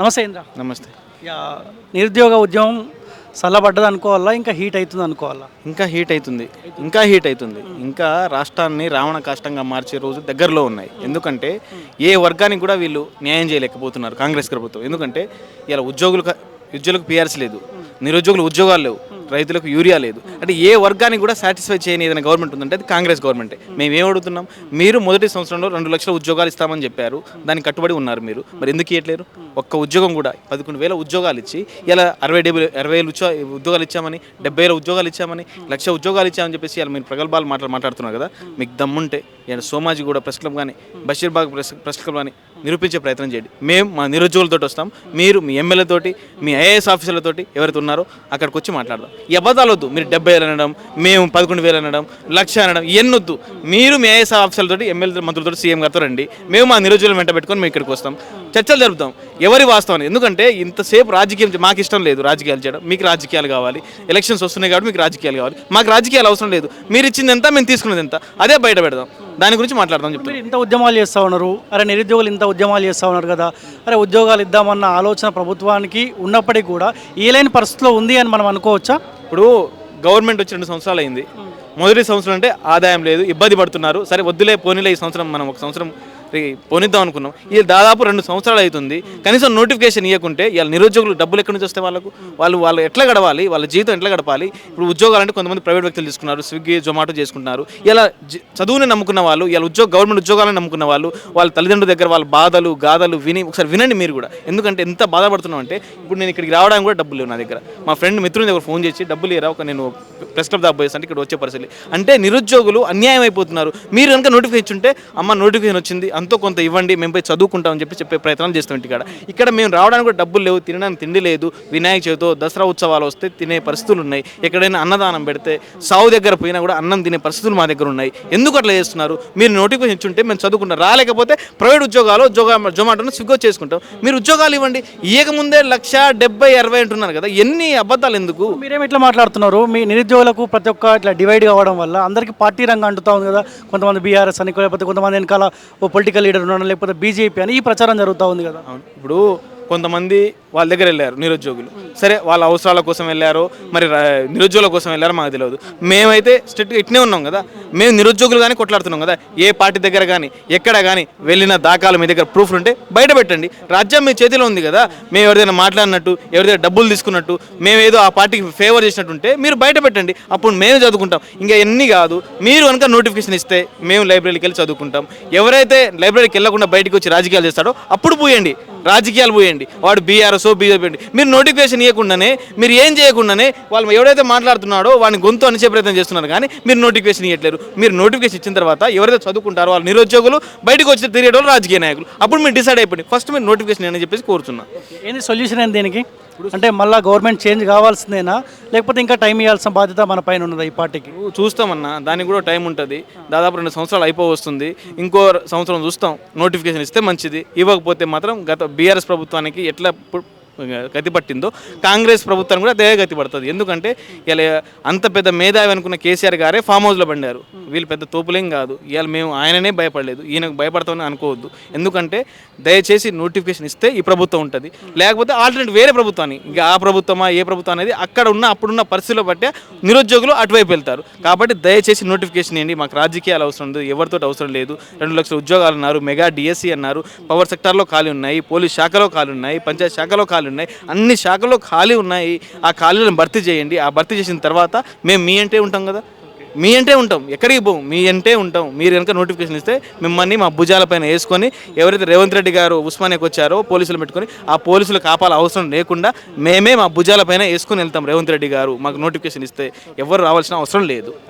నమస్తే ఇంద్ర. నమస్తే. నిరుద్యోగ ఉద్యమం చల్లబడ్డది అనుకోవాలా? ఇంకా హీట్ అవుతుంది అనుకోవాలా? ఇంకా హీట్ అవుతుంది. ఇంకా హీట్ అవుతుంది. ఇంకా రాష్ట్రాన్ని రావణ కాష్టంగా మార్చే రోజు దగ్గరలో ఉన్నాయి. ఎందుకంటే ఏ వర్గానికి కూడా వీళ్ళు న్యాయం చేయలేకపోతున్నారు కాంగ్రెస్ ప్రభుత్వం. ఎందుకంటే ఇలా ఉద్యోగులు ఉద్యోగులకు పిఆర్సీ లేదు. నిరుద్యోగులు ఉద్యోగాలు లేవు. రైతులకు యూరియా లేదు. అంటే ఏ వర్గానికి కూడా సాటిస్ఫై చేయని ఏదైనా గవర్నమెంట్ ఉందంటే అది కాంగ్రెస్ గవర్నమెంటే మేము ఏం అడుగుతున్నాం? మీరు మొదటి సంవత్సరంలో రెండు లక్షల ఉద్యోగాలు ఇస్తామని చెప్పారు. దానికి కట్టుబడి ఉన్నారు మీరు. మరి ఎందుకు ఇవ్వట్లేరు ఒక్క ఉద్యోగం కూడా పదకొండు వేల ఉద్యోగాలు ఇచ్చి ఇలా అరవై డెబ్బై అరవై వేలు ఉద్యోగాలు ఇచ్చామని డెబ్బై వేల ఉద్యోగాలు ఇచ్చామని లక్ష ఉద్యోగాలు ఇచ్చామని చెప్పేసి ఇలా మీరు ప్రగల్భాలు మాట్లా మాట్లాడుతున్నారు కదా? మీకు దమ్ముంటే సోమాజీ కూడా ప్రెస్ క్లబ్ కానీ బషీర్బాగ్ ప్రెస్ ప్రెస్ క్లబ్ కానీ నిరూపించే ప్రయత్నం చేయండి. మేము మా నిరుద్యోగులతో వస్తాం. మీరు మీ ఎమ్మెల్యేతోటి మీ ఐఏఎస్ ఆఫీసర్లతోటి ఎవరైతే ఉన్నారో అక్కడికి వచ్చి మాట్లాడదాం. ఈ అబద్ధాలు వద్దు. మీరు డెబ్బై వేలు అనడం మేము పదకొండు వేలు అనడం లక్ష అనడం ఎన్నొద్దు వద్దు. మీరు మీ ఐఏఎస్ ఆఫీసర్లతోటి ఎమ్మెల్యే మంత్రులతో సీఎం గారితో రండి. మేము మా నిరుద్యోగులు వెంట పెట్టుకొని మేము ఇక్కడికి వస్తాం. చర్చలు జరుపుతాం. ఎవరి వాస్తవం ఎందుకంటే ఇంతసేపు రాజకీయం మాకు ఇష్టం లేదు రాజకీయాలు చేయడం. మీకు రాజకీయాలు కావాలి. ఎలక్షన్స్ వస్తున్నాయి కాబట్టి మీకు రాజకీయాలు కావాలి. మాకు రాజకీయాలు అవసరం లేదు. మీరు ఇచ్చింది ఎంత మేము తీసుకున్నది ఎంత. అదే బయట పెడదాం. దాని గురించి మాట్లాడదాం చెప్తాను మీరు ఇంత ఉద్యమాలు చేస్తూ ఉన్నారు. అరే నిరుద్యోగులు ఇంత ఉద్యమాలు చేస్తూ ఉన్నారు కదా. అరే ఉద్యోగాలు ఇద్దామన్న ఆలోచన ప్రభుత్వానికి ఉన్నప్పటికీ కూడా ఈలైన పరిస్థితిలో ఉంది అని మనం అనుకోవచ్చా? ఇప్పుడు గవర్నమెంట్ వచ్చి రెండు సంవత్సరాలు అయింది. మొదటి సంవత్సరం అంటే ఆదాయం లేదు ఇబ్బంది పడుతున్నారు. సరే వద్దులే పోనీలే ఈ సంవత్సరం మనం ఒక సంవత్సరం పోనిద్దాం అనుకున్నాం. ఇది దాదాపు రెండు సంవత్సరాలు అవుతుంది కనీసం నోటిఫికేషన్ ఇవ్వకుంటే వాళ్ళ నిరుద్యోగులు డబ్బులు ఎక్కడి నుంచి వస్తే వాళ్ళకు? వాళ్ళు వాళ్ళు ఎట్లా గడవాలి? వాళ్ళ జీవితం ఎట్లా గడపాలి? ఇప్పుడు ఉద్యోగాలు అంటే కొంతమంది ప్రైవేట్ వ్యక్తులు తీసుకున్నారు స్విగ్గీ జొమాటో చేసుకుంటున్నారు. ఇలా చదువుని నమ్ముకున్న వాళ్ళు ఇలా ఉద్యోగ గవర్నమెంట్ ఉద్యోగాలను నమ్ముకున్న వాళ్ళు వాళ్ళ తల్లిదండ్రుల దగ్గర వాళ్ళ బాధలు గాథలు విని ఒకసారి వినండి మీరు కూడా. ఎందుకంటే ఎంత బాధపడుతున్నాం అంటే ఇప్పుడు నేను ఇక్కడికి రావడానికి కూడా డబ్బులు లేవు నా దగ్గర. మా ఫ్రెండ్ మిత్రుని దగ్గర ఫోన్ చేసి డబ్బులు లేరా ఒక నేను ప్రెస్ క్లబ్ దాబోయేసి అంటే ఇక్కడ వచ్చే పరిస్థితి అంటే నిరుద్యోగులు అన్యాయం అయిపోతున్నారు. మీరు కనుక నోటిఫికేషన్ ఉంటే అమ్మ నోటిఫికేషన్ వచ్చింది అంతో కొంత ఇవ్వండి మేము పోయి చదువుకుంటామని చెప్పి చెప్పే ప్రయత్నాలు చేస్తాం ఇంటికాడ. ఇక్కడ మేము రావడానికి కూడా డబ్బులు లేవు తినడానికి తిండి లేదు. వినాయక చవితో దసరా ఉత్సవాలు వస్తే తినే పరిస్థితులు ఉన్నాయి. ఎక్కడైనా అన్నదానం పెడితే సావు దగ్గర పోయినా కూడా అన్నం తినే పరిస్థితులు మా దగ్గర ఉన్నాయి. ఎందుకు అట్లా చేస్తున్నారు? మీరు నోటిఫికేషన్ ఇచ్చుంటే మేము చదువుకుంటాం. రాలేకపోతే ప్రైవేట్ ఉద్యోగాలు జోగా జొమాటోను స్విగ్గో చేసుకుంటాం. మీరు ఉద్యోగాలు ఇవ్వండి. ఇయ్యకముందే లక్ష డెబ్బై అరవై అంటున్నారు కదా ఎన్ని అబద్ధాలు ఎందుకు? మీరేమి ఇట్లా మాట్లాడుతున్నారు? మీ నిరుద్యోగులకు ప్రతి ఒక్క ఇట్లా డివైడ్ కావడం వల్ల అందరికీ పార్టీ రంగం అంటుతా ఉంది కదా. కొంతమంది బీఆర్ఎస్ అని లేకపోతే కొంతమంది వెనకాల ఓ పొలిటికల్ లీడర్ ఉండడం లేకపోతే బీజేపీ అని ఈ ప్రచారం జరుగుతూ ఉంది కదా. ఇప్పుడు కొంతమంది వాళ్ళ దగ్గర వెళ్ళారు నిరుద్యోగులు. సరే వాళ్ళ అవసరాల కోసం వెళ్ళారో మరి రా- నిరుద్యోగుల కోసం వెళ్ళారో మాకు తెలియదు మేమైతే స్ట్రిక్ట్గా ఇట్నే ఉన్నాం కదా మేము నిరుద్యోగులు కానీ కొట్లాడుతున్నాం కదా ఏ పార్టీ దగ్గర కానీ ఎక్కడ కానీ వెళ్ళిన దాఖలు మీ దగ్గర ప్రూఫ్లు ఉంటే బయట పెట్టండి. రాజ్యం మీ చేతిలో ఉంది కదా మేము ఎవరిదైనా మాట్లాడినట్టు ఎవరిదైనా డబ్బులు తీసుకున్నట్టు మేము ఏదో ఆ పార్టీకి ఫేవర్ చేసినట్టుంటే మీరు బయట పెట్టండి. అప్పుడు మేము చదువుకుంటాం. ఇంకా ఎన్ని కాదు మీరు కనుక నోటిఫికేషన్ ఇస్తే మేము లైబ్రరీకి వెళ్ళి చదువుకుంటాం. ఎవరైతే లైబ్రరీకి వెళ్ళకుండా బయటకు వచ్చి రాజకీయాలు చేస్తాడో అప్పుడు పోయండి. రాజకీయాలు పోయండి. వాడు బీఆర్ఎస్ బీజేపీ అండి మీరు నోటిఫికేషన్ ఇవ్వకుండానే మీరు ఏం చేయకుండానే వాళ్ళు ఎవరైతే మాట్లాడుతున్నాడో వాడిని గొంతు అనిచే ప్రయత్నం చేస్తున్నారు కానీ మీరు నోటిఫికేషన్ ఇవ్వట్లేరు మీరు నోటిఫికేషన్ ఇచ్చిన తర్వాత ఎవరైతే చదువుకుంటారో వాళ్ళు నిరుద్యోగులు బయటకు వచ్చి తిరిగే వాళ్ళు రాజకీయ నాయకులు. అప్పుడు మీరు డిసైడ్ అయిపోయింది ఫస్ట్ మీరు నోటిఫికేషన్ అని చెప్పేసి కోరుతున్నా. ఏంది సొల్యూషన్ ఏంది దీనికి? అంటే మళ్ళీ గవర్నమెంట్ చేంజ్ కావాల్సిందేనా? లేకపోతే ఇంకా టైం ఇవ్వాల్సిన బాధ్యత మన పైన ఉన్నదా ఈ పార్టీకి? చూస్తామన్నా. దానికి కూడా టైం ఉంటుంది. దాదాపు రెండు సంవత్సరాలు అయిపో వస్తుంది. ఇంకో సంవత్సరం చూస్తాం. నోటిఫికేషన్ ఇస్తే మంచిది. ఇవ్వకపోతే మాత్రం గత బీఆర్ఎస్ ప్రభుత్వానికి ఎట్లా గతి పట్టిందో కాంగ్రెస్ ప్రభుత్వానికి కూడా అదే గతి పడుతుంది. ఎందుకంటే ఇలా అంత పెద్ద మేధావి అనుకున్న కేసీఆర్ గారే ఫామ్ హౌస్లో పండారు. వీళ్ళు పెద్ద తోపులేం కాదు. ఇవాళ మేము ఆయననే భయపడలేదు. ఈయనకు భయపడతామని అనుకోవద్దు. ఎందుకంటే దయచేసి నోటిఫికేషన్ ఇస్తే ఈ ప్రభుత్వం ఉంటుంది. లేకపోతే ఆల్టర్నేట్ వేరే ప్రభుత్వాన్ని. ఇంకా ఆ ప్రభుత్వమా ఏ ప్రభుత్వం అనేది అక్కడ ఉన్న అప్పుడున్న పరిస్థితుల బట్టే నిరుద్యోగులు అటువైపు వెళ్తారు. కాబట్టి దయచేసి నోటిఫికేషన్ ఇవ్వండి. మాకు రాజకీయాలు అవసరం లేదు. ఎవరితో అవసరం లేదు. రెండు లక్షల ఉద్యోగాలు అన్నారు. మెగా డిఎస్సీ అన్నారు. పవర్ సెక్టార్లో ఖాళీ ఉన్నాయి. పోలీస్ శాఖలో ఖాళీ ఉన్నాయి. పంచాయత్ శాఖలో ఖాళీ ఉన్నాయి. అన్ని శాఖల్లో ఖాళీ ఉన్నాయి. ఆ ఖాళీలను భర్తీ చేయండి. ఆ భర్తీ చేసిన తర్వాత మేము మీ అంటే ఉంటాం కదా? మీ అంటే ఉంటాం. ఎక్కడికి పోం? మీ అంటే ఉంటాం. మీరు కనుక నోటిఫికేషన్ ఇస్తే మిమ్మల్ని మా భుజాలపైన వేసుకొని ఎవరైతే రేవంత్ రెడ్డి గారు ఉస్మానియాకి వచ్చారో పోలీసులు పెట్టుకొని ఆ పోలీసులు కాపాల అవసరం లేకుండా మేమే మా భుజాలపైన వేసుకొని వెళ్తాం రేవంత్ రెడ్డి గారు. మాకు నోటిఫికేషన్ ఇస్తే ఎవరు రావాల్సిన అవసరం లేదు.